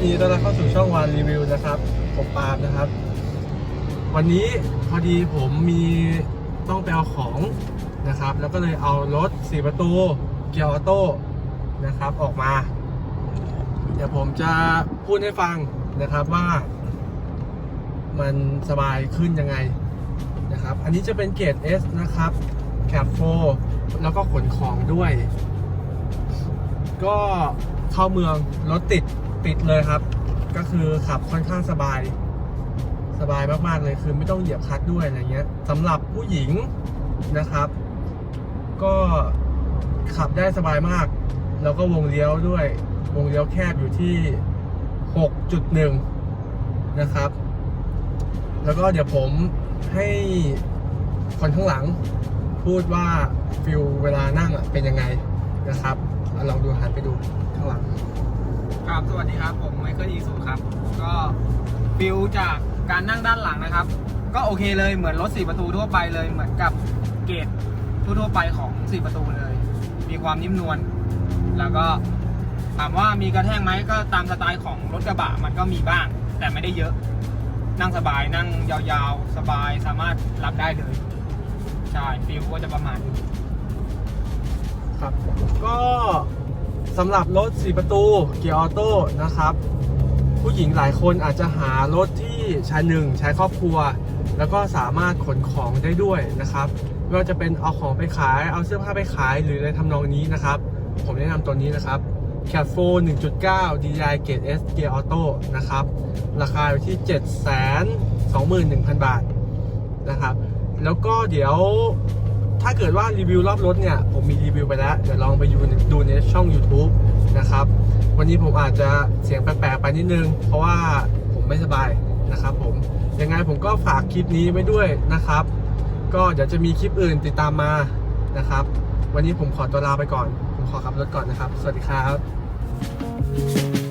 ยินดีต้อนรับเข้าสู่ช่องวันรีวิวนะครับผมปาล์มนะครับ วันนี้พอดีผมมีต้องไปเอาของนะครับ แล้วก็เลยเอารถ4ประตูเกียร์ออโต้นะครับออกมา เดี๋ยวผมจะพูดให้ฟังนะครับว่า มันสบายขึ้นยังไงนะครับ อันนี้จะเป็นเกรด S นะครับแคปโฟแล้วก็ขนของด้วย ก็เข้าเมืองรถติด ติดเลยครับ ก็คือขับค่อนข้างสบาย สบายมากๆเลยคือไม่ต้องเหยียบคลัตช์ด้วยอะไรเงี้ยสำหรับผู้หญิงนะครับ ก็ขับได้สบายมาก แล้วก็วงเลี้ยวด้วย วงเลี้ยวแคบอยู่ที่ 6.1 นะครับ แล้วก็เดี๋ยวผมให้คนข้างหลังพูดว่าฟิลเวลานั่งอะเป็นยังไงนะครับลองดูหันไปดูข้างหลัง ครับ สวัสดีครับ ผมไมเคิลอีสุครับ ก็ฟิลจากการนั่งด้านหลังนะครับ ก็โอเคเลยเหมือนรถ4ประตูทั่วไปเลย เหมือนกับเกรดทั่วๆไปของ4ประตูเลย มีความนิ่มนวล แล้วก็ถามว่ามีกระแทกไหมก็ตามสไตล์ของรถกระบะมันก็มีบ้าง แต่ไม่ได้เยอะ นั่งสบายนั่งยาวๆ สบายสามารถรับได้เลย ใช่ฟิลก็จะประมาณนี้ครับ ก็ สำหรับรถ 4 ประตูเกียร์ออโต้นะครับ ผู้หญิงหลายคนอาจจะหารถที่ใช้หนึ่งใช้ครอบครัว แล้วก็สามารถขนของได้ด้วยนะครับไม่ว่าจะเป็นเอาของไปขายเอาเสื้อผ้าไปขายหรืออะไรทำนองนี้นะครับ ผมแนะนำตัวนี้นะครับ c a t 4 1.9 DI Gate S Gear Auto นะครับ ราคาอยู่ที่ 721,000 บาทนะครับ แล้วก็เดี๋ยว ถ้าเกิดว่ารีวิวรอบรถเนี่ย ผมมีรีวิวไปแล้ว เดี๋ยวลองไปดูดูในช่อง YouTube นะครับ วันนี้ผมอาจจะเสียงแปลกๆไปนิดนึง เพราะว่าผมไม่สบายนะครับผม ยังไงผมก็ฝากคลิปนี้ไว้ด้วยนะครับ ก็เดี๋ยวจะมีคลิปอื่นติดตามมานะครับ วันนี้ผมขอตัวลาไปก่อน ผมขอขับรถก่อนนะครับ สวัสดีครับ